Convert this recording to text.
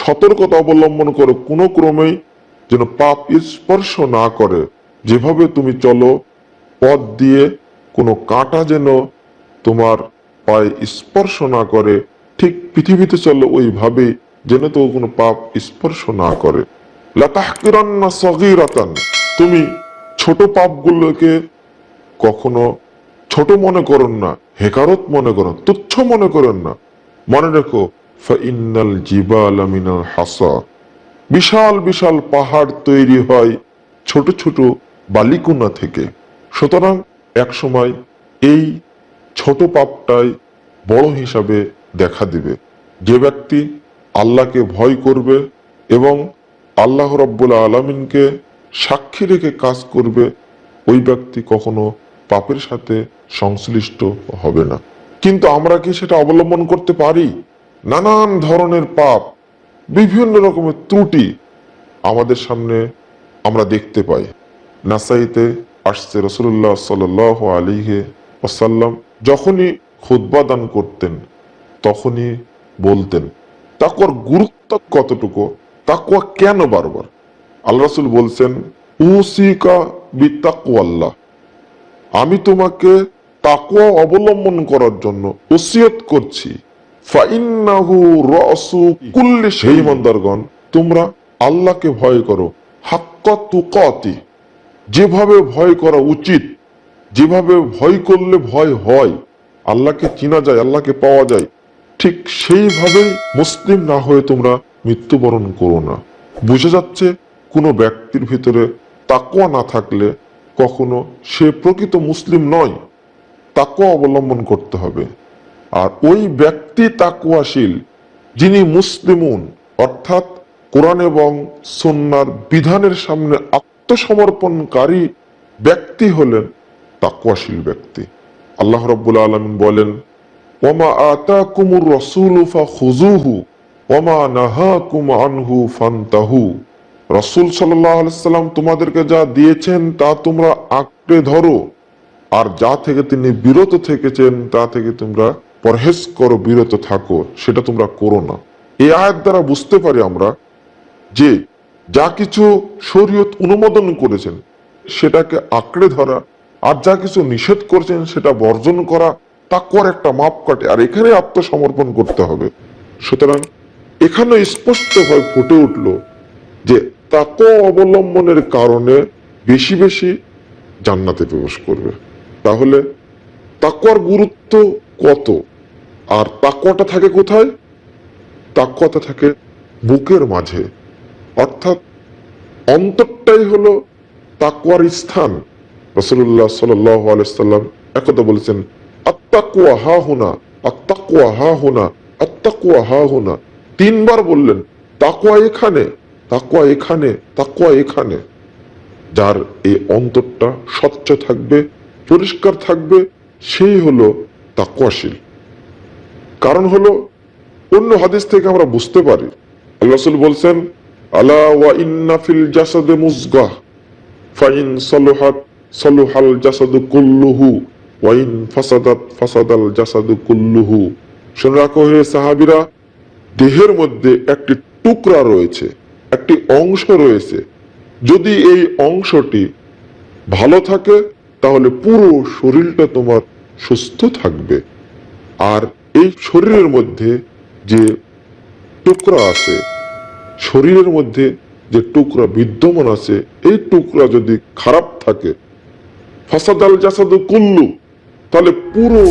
সতর্কতা অবলম্বন করো কোনো ক্রমেই যেন পাপ স্পর্শ না করে। যেভাবে তুমি চলো, পথ দিয়ে কোনো কাঁটা যেন তোমার পায়ে স্পর্শ না করে, ঠিক পৃথিবীতে চলো ওইভাবে যেন তো কোনো পাপ স্পর্শ না করে। লাতাহকিরান্না সগীরাতান, তুমি ছোট পাপগুলোকে কখনো ছোট মনে করেন না, হেকারত মনে করেন তুচ্ছ মনে করেন না। মনে রেখো ফাইন্নাল জিবাল মিনাল হাসা বিশাল বিশাল পাহাড় তৈরি হয় ছোট ছোট বালিকুনা থেকে। সুতরাং একসময় এই ছোট পাপটাই বড় হিসাবে দেখা দিবে। যে ব্যক্তি আল্লাহকে ভয় করবে এবং আল্লাহ রব্বুল আলমিনকে সাক্ষী রেখে কাজ করবে, ওই ব্যক্তি কখনো পাপের সাথে সংশ্লিষ্ট হবে না। কিন্তু আমরা কি সেটা অবলম্বন করতে পারি? নানান ধরনের পাপ, বিভিন্ন রকমের ত্রুটি আমাদের সামনে আমরা দেখতে পাই। নাসাইতে আসছে রসুল্লাহ সাল আলিহে ওসাল্লাম যখনই খুদ্া দান করতেন, তখনই বলতেন তাকুয়ার গুরুত্ব কতটুকু? তাকুয়া কেন বারবার? আল্লাহ রসুল বলছেন, উসিকা বিতাকুয়াল্লাহ আমি তোমাকে তাকুয়া অবলম্বন করার জন্য ওসিয়ত করছি। সেই মন্দারগণ তোমরা আল্লাহকে ভয় করো। হাক্কা তুকাতি, যেভাবে ভয় করা উচিত, যেভাবে ভয় করলে ভয় হয়, আল্লাহকে চিনা যায়, আল্লাহকে পাওয়া যায়, ঠিক সেইভাবেই মুসলিম না হয়ে তোমরা মৃত্যুবরণ করো না। বুঝে যাচ্ছে, কোনো ব্যক্তির ভিতরে তাকুয়া না থাকলে কখনো সে প্রকৃত মুসলিম নয়। তাকুয়া অবলম্বন করতে হবে। আর ওই ব্যক্তি তাকুয়াশীল, যিনি মুসলিমুন, অর্থাৎ কোরআন এবং সন্ন্যার বিধানের সামনে আত্মসমর্পণকারী ব্যক্তি হলেন তাকুয়াশীল ব্যক্তি। আল্লাহ রব্বুল আলমিন বলেন, ওমা আতা কুমুর রসুল খুজুহু ওমা নাহাকুম আনহু ফান্তাহু। রসুল সাল্লাম তোমাদেরকে যা দিয়েছেন তা তোমরা আঁকড়ে ধরো, আর যা থেকে তিনি বিরত থেকেছেন তা থেকে তোমরা পরহেজ করো বিরত থাকো, সেটা তোমরা করো না। এই আয়াত দ্বারা বুঝতে পারি আমরা যে যা কিছু শরীয়ত অনুমোদন করেছেন, সেটাকে আঁকড়ে ধরা আর যা কিছু নিষেধ করেছেন, সেটা বর্জন করা তাকওয়ার একটা মাপ কাটে আর এখানে আত্মসমর্পণ করতে হবে। সুতরাং এখানে স্পষ্টভাবে ফুটে উঠল যে তাকওয়া অবলম্বনের কারণে বেশি বেশি জান্নাতে প্রবেশ করবে। তাহলে তাকওয়ার গুরুত্ব কত? আর তাকওয়াটা থাকে কোথায়? তাকওয়াটা থাকে বুকের মাঝে। অর্থাৎ অন্তরটাই হলো তাকওয়ার স্থান। রসুল্লাহ সাল্লাম একথা বলেছেন আত্মাকুয়া হা হুনা আত্মাকুয়া হা হুনা আত্মাকুয়া হা হুনা। তিনবার বললেন তাকুয়া এখানে তাকুয়া এখানে তাকুয়া এখানে। যার এই অন্তরটা স্বচ্ছ থাকবে, পরিষ্কার থাকবে, সেই হলো তাকুয়াশীল কারণ হলো, অন্য হাদিস থেকে আমরা বুঝতে পারি। আল্লাহ বলছেন, আলা ওয়া ইন্না ফিল জাসাদে মুজগাহ ফাইন সলুহাত, সলুহাল জাসাদু কুল্লুহু ওয়াইন ফাসাদাত ফাসাদাল জাসাদু কুল্লুহু। শুনে রাখো হে সাহাবিরা, দেহের মধ্যে একটি টুকরা রয়েছে, একটি অংশ রয়েছে। যদি এই অংশটি ভালো থাকে, তাহলে পুরো শরীরটা তোমার সুস্থ থাকবে। আর এই শরীরের মধ্যে যে টুকরা আছে, শরীরের মধ্যে যে টুকরা বিদ্যমান আছে, এই টুকরা যদি খারাপ থাকে, ফসাদাল জাসাদু কুল্লু, তাহলে পুরো